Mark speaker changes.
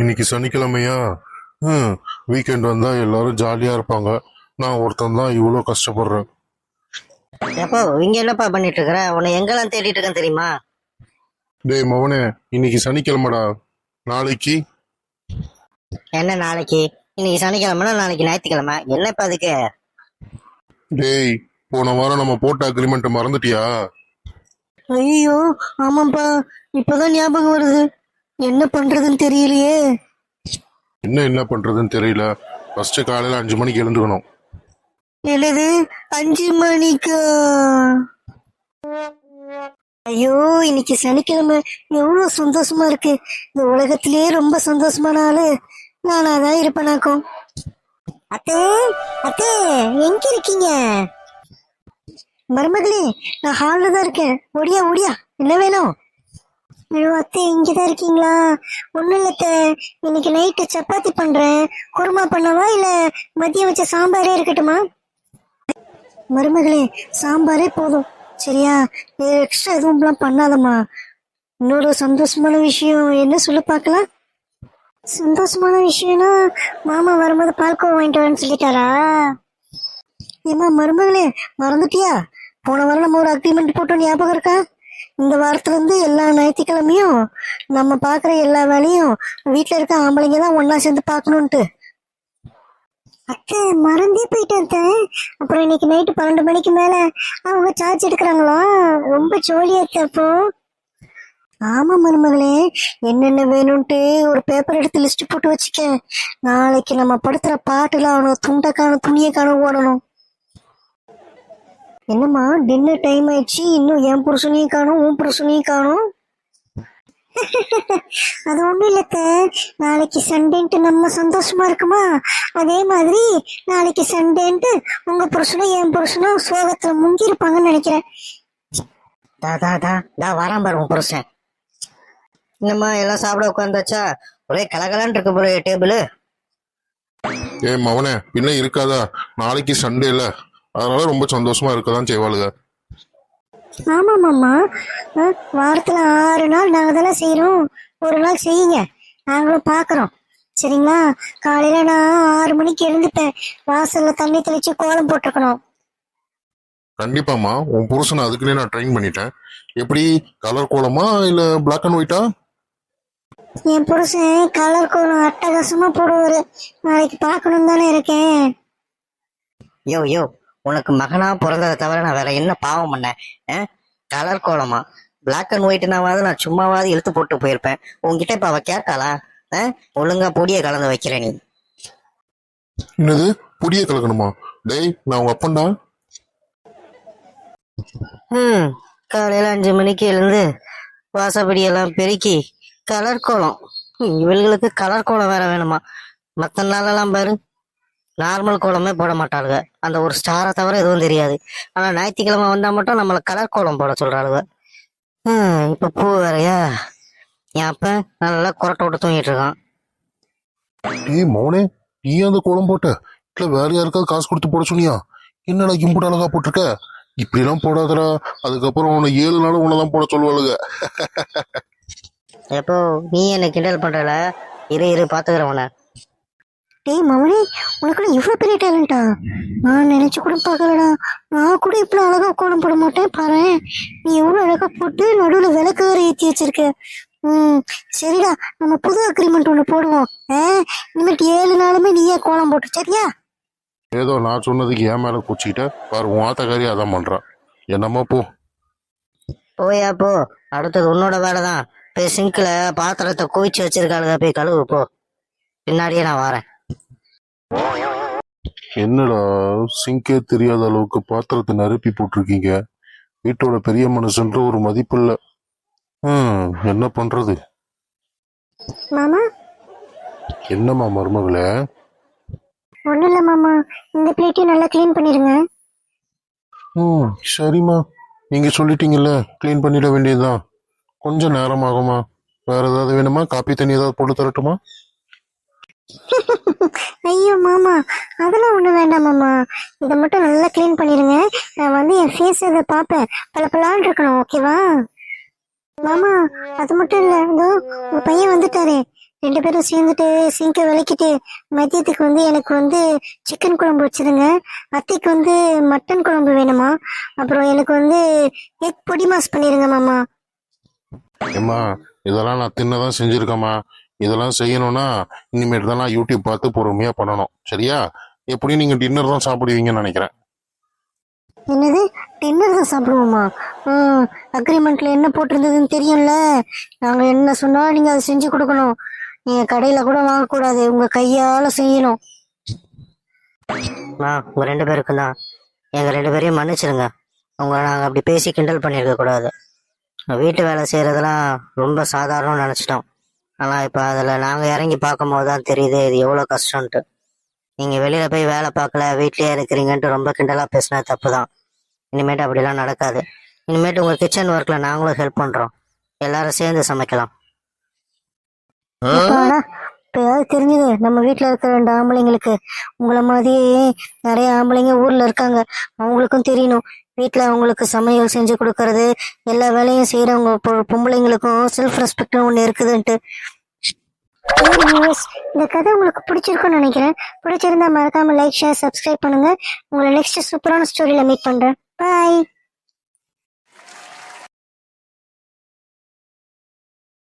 Speaker 1: இன்னைக்கு சனிக்கிழமையா? ம் வீக்கெண்ட் வந்தா எல்லாரும் ஜாலியா இருப்பாங்க. நான் ஒருத்தன் தான் இவ்வளோ கஷ்டப்படுறேன்.
Speaker 2: எப்போ இங்க என்னப்பா பண்ணிட்டு இருக்கிற உன்னை எங்கெல்லாம் தேடிட்டு இருக்கேன் தெரியுமா?
Speaker 1: டேய் மவனே இன்னைக்கு சனிக்கிழமைடா. நாளைக்கு?
Speaker 2: என்ன நாளைக்கு? இன்னைக்கு சனிக்கிழமைனா நாளைக்கு ஞாயிற்றுக்கிழமை. என்னப்பா அதுக்கு?
Speaker 1: டேய் போன வாரம் நம்ம போட்ட அக்ரிமெண்ட் மறந்துட்டியா?
Speaker 2: ஐயோ ஆமாப்பா. இப்பதான் ஞாபகம் வருது. என்ன பண்றதுன்னு தெரியலையே.
Speaker 1: என்ன என்ன பண்றதுன்னு தெரியல. ஃபர்ஸ்ட் காலையில அஞ்சு மணிக்கு எழுந்துக்கணும்.
Speaker 2: என்னது? அஞ்சு மணிக்கா? ஐயோ இன்னைக்கு சனிக்கிழமை. எவ்வளவு சந்தோஷமா இருக்கு. இந்த உலகத்திலேயே ரொம்ப சந்தோஷமான ஆளு. நானா தான் இருப்பேனாக்கும் அத்தே அத்தே எங்க இருக்கீங்க? மருமகளே நான் ஹாலில் தான் இருக்கேன். ஒடியா ஒடியா என்ன வேணும்? ஐயோ அத்தை இங்கே தான் இருக்கீங்களா? ஒன்றும் இல்லை இன்னைக்கு நைட்டு சப்பாத்தி பண்ணுறேன் குருமா பண்ணவா இல்லை மதியம் வச்ச சாம்பாரே இருக்கட்டுமா? மருமகளே சாம்பாரே போதும். சரியா? எக்ஸ்ட்ரா எதுவும்லாம் பண்ணாதம்மா. இன்னொரு சந்தோஷமான விஷயம். என்ன சொல்ல பார்க்கலாம். சந்தோஷமான விஷயம்னா மாமா வரும்போது பால்கோவா வாங்கிட்டு வரேன்னு சொல்லிட்டாரா? ஏம்மா மருமகளே மறந்துட்டியா? போன வாரம் நம்ம ஒரு அக்ரிமெண்ட் போட்டோம். ஞாபகம் இருக்கா? இந்த வாரத்துல இருந்து எல்லா ஞாயிற்றுக்கிழமையும் நம்ம பார்க்குற எல்லா வேலையும் வீட்டில் இருக்க ஆம்பளைங்க தான் ஒன்றா சேர்ந்து பார்க்கணுன்ட்டு அத்தை மறந்தே போயிட்டேன் அத்தை. அப்புறம் இன்னைக்கு நைட்டு பன்னெண்டு மணிக்கு மேல அவங்க சார்ஜ் எடுக்கிறாங்களா? ரொம்ப ஜோலியா இருக்கு அப்போ. ஆமா மருமகளே என்னென்ன வேணும்ட்டு ஒரு பேப்பர் எடுத்து லிஸ்ட் போட்டு வச்சுக்க. நாளைக்கு நம்ம படுத்துற பாட்டுல அவனுக்கு துண்டை காணும் துணியை காணும் ஓடணும். என்னம்மா டின்னர் டைம் ஆயிடுச்சு. இன்னும் என் புருஷனையும் காணும் உன் புருஷனையும் காணும். அது ஒண்ணும் இல்லத்த நாளைக்கு சண்டேன்ட்டு நம்ம சந்தோஷமா இருக்குமா? அதே மாதிரி நாளைக்கு சண்டேன்ட்டு உங்க புருஷனும் என் புருஷனும் சோகத்துல முங்கி இருப்பாங்கன்னு நினைக்கிறேன். தா தா தா தா வரான் பாரு உன் புருஷன். என்னம்மா எல்லாம் சாப்பிட உட்காந்தாச்சா ஒரே கலகலான் இருக்கு போல டேபிள்
Speaker 1: ஏய் மவனே பின்ன இருக்காதா? நாளைக்கு சண்டேல. அதனால ரொம்ப சந்தோஷமா இருக்கதான் செய்வாளுங்க
Speaker 3: ஆமா மாமா வாரத்துல ஆறு நாள் நாங்க தானே செய்யறோம் ஒரு நாள் செய்யுங்க. நாங்களும் பாக்குறோம். சரிங்களா? காலையில நான் ஆறு மணிக்கு எழுந்துப்பேன். வாசல்ல தண்ணி தெளிச்சு கோலம் போட்டிருக்கணும்.
Speaker 1: கண்டிப்பாம்மா. உன் புருஷனை அதுக்குன்னே நான் ட்ரெயின் பண்ணிட்டேன். எப்படி கலர் கோலமா இல்ல பிளாக் அண்ட் ஒயிட்டா
Speaker 3: என் புருஷன் கலர் கோலம் அட்டகாசமா போடுவாரு. நாளைக்கு பார்க்கணும் தானே இருக்கேன்.
Speaker 2: யோ யோ. உனக்கு மகனா பிறந்ததை தவிர நான் வேற என்ன பாவம் பண்ணேன் கலர் கோலமா? பிளாக் அண்ட் ஒயிட்னாவது நான் சும்மாவாவது இழுத்து போட்டு போயிருப்பேன். உன்கிட்ட இப்ப அவ கேட்டாளா? ஒழுங்கா பொடியை கலந்து வைக்கிற நீ.
Speaker 1: என்னது? புடிய கலக்கணுமா? டேய் நான் உங்க அப்பன்டா.
Speaker 2: ம். காலையில அஞ்சு மணிக்கு எழுந்து வாசப்படியெல்லாம் பெருக்கி கலர் கோலம். ம், இவளுகளுக்கு கலர் கோலம் வேற வேணுமா? மற்ற நாளெல்லாம் பாரு. நார்மல் கோலமே போட மாட்டாளுங்க அந்த ஒரு ஸ்டாரை தவிர எதுவும் தெரியாது. ஆனா ஞாயிற்றுக்கிழமை வந்தா மட்டும் நம்மள கலர் கோலம் போட சொல்றாளுங்க ம், இப்ப பூ வேறயா? என் அப்ப நல்லா குரட்டை விட்டு தூங்கிட்டு இருக்கான்.
Speaker 1: ஏய் மவனே நீ அந்த கோலம் போட்ட? இல்ல வேற யாருக்காவது காசு கொடுத்து போட சொன்னியா? என்னடா இம்புட்டு அழகா போட்டிருக்க? இப்படி எல்லாம் போடாதடா. அதுக்கப்புறம் உன்னை ஏழு நாள் உன்னை தான் போட சொல்லுவாளுங்க
Speaker 2: எப்போ நீ என்ன கிண்டல் பண்றல? இரு இரு பாத்துக்கிறேன் உன்னை.
Speaker 3: டேய் மவனே உனக்குள்ள இவ்வளவு பெரிய டேலண்டா நான் நினைச்சு கூட பார்க்கலடா. நான் கூட இவ்வளவு அழகா கோலம் போட மாட்டேன் பாரு. நீ எவ்வளவு அழகா போட்டு நடுவுல விளக்கு வேற ஏத்தி வச்சிருக்க. ம் சரிடா நம்ம புது அக்ரிமெண்ட் ஒண்ணு போடுவோம். ஆ இனிமேட்டு ஏழு நாளுமே நீயே கோலம் போட்டு சரியா?
Speaker 1: ஏதோ நான் சொன்னதுக்கு ஏன் மேல குச்சிக்கிட்ட பாரு உன் ஆத்தக்காரி அதான் பண்றான் என்னம்மா போ.
Speaker 2: போயா போ. அடுத்தது உன்னோட வேலை தான் போய் சிங்க்ல பாத்திரத்தை குவிச்சு வச்சிருக்காளுங்க. போய் கழுவு போ. பின்னாடியே நான் வரேன்.
Speaker 1: என்னடா சிங்கே தெரியாத அளவுக்கு பாத்திரத்தை நிரப்பி போட்டிருக்கீங்க? வீட்டோட பெரிய மனுஷன்ற ஒரு மதிப்பு இல்ல என்ன பண்றது?
Speaker 3: மாமா?
Speaker 1: என்னம்மா மருமகளே?
Speaker 3: ஒண்ணும் இல்ல மாமா. இந்த பிளேட்டையும் நல்லா க்ளீன் பண்ணிருங்க.
Speaker 1: ம் சரிம்மா. நீங்க சொல்லிட்டீங்கல்ல க்ளீன் பண்ணிட வேண்டியதுதான். கொஞ்சம் நேரம் ஆகுமா வேற ஏதாவது வேணுமா? காப்பி தண்ணி ஏதாவது போட்டு தரட்டுமா?
Speaker 3: ஐயோ மாமா. அதெல்லாம் ஒன்றும் வேண்டாம் மாமா. இதை மட்டும் நல்லா க்ளீன் பண்ணிடுங்க நான் வந்து என் ஃபேஸ் இதை பார்ப்பேன். பல பலான் இருக்கணும் ஓகேவா மாமா அது மட்டும் இல்லை. இதோ உன் பையன் வந்துட்டாரு.
Speaker 2: ரெண்டு பேரும் சேர்ந்துட்டு சிங்க விளக்கிட்டு மதியத்துக்கு வந்து எனக்கு வந்து சிக்கன் குழம்பு வச்சிருங்க. அத்தைக்கு வந்து மட்டன் குழம்பு வேணுமா? அப்புறம் எனக்கு வந்து எக் பொடி மாஸ் பண்ணிடுங்க மாமா.
Speaker 1: ஏம்மா இதெல்லாம் நான் தின்னதான் செஞ்சிருக்கேம்மா. இதெல்லாம் செய்யணும்னா இனிமேட்டு தான் யூடியூப் பார்த்து பொறுமையா பண்ணணும். சரியா? எப்படியும் நீங்க டின்னர் தான் சாப்பிடுவீங்கன்னு நினைக்கிறேன்.
Speaker 2: என்னது? டின்னர் தான் சாப்பிடுவோமா? ம் அக்ரிமெண்ட்ல என்ன போட்டிருந்ததுன்னு தெரியும்ல. நாங்க என்ன சொன்னாலும் நீங்க அதை செஞ்சு கொடுக்கணும். நீங்க கடையில கூட வாங்கக்கூடாது. உங்க கையால செய்யணும்.
Speaker 3: நான் உங்க ரெண்டு பேருக்கும் தான். எங்க ரெண்டு பேரையும் மன்னிச்சிருங்க. உங்களை நாங்கள் அப்படி பேசி கிண்டல் பண்ணியிருக்க கூடாது வீட்டு வேலை செய்யறதெல்லாம் ரொம்ப சாதாரணம்னு நினச்சிட்டோம். ஆனால் இப்போ அதில் நாங்கள் இறங்கி பார்க்கும்போது தான் தெரியுது இது எவ்வளோ கஷ்டம்ன்ட்டு. நீங்கள் வெளியில் போய் வேலை பார்க்கல வீட்லயே இருக்கிறீங்கன்ட்டு ரொம்ப கிண்டலாக பேசினது தப்பு தான். இனிமேட்டு அப்படிலாம் நடக்காது. இனிமேட்டு உங்கள் கிச்சன் ஒர்க்கில் நாங்களும் ஹெல்ப் பண்ணுறோம் எல்லாரும் சேர்ந்து சமைக்கலாம்.
Speaker 2: இப்பயாவது தெரிஞ்சது? நம்ம வீட்ல இருக்கிற ரெண்டு ஆம்பளைங்களுக்கு உங்கள மாதிரியே நிறைய ஆம்பளைங்க ஊர்ல இருக்காங்க. அவங்களுக்கும் தெரியணும். வீட்டில் அவங்களுக்கு சமையல் செஞ்சு கொடுக்கறது எல்லா வேலையும் செய்யறவங்க பொ- பொம்பளைங்களுக்கும் செல்ஃப் ரெஸ்பெக்ட்னு ஒண்ணு இருக்குதுன்ட்டு. இந்த கதை உங்களுக்கு பிடிச்சிருக்கும்னு நினைக்கிறேன். பிடிச்சிருந்தா மறக்காம லைக் ஷேர் சப்ஸ்கிரைப் பண்ணுங்க. உங்களை நெக்ஸ்ட் சூப்பரான ஸ்டோரியில மீட் பண்றேன். பாய்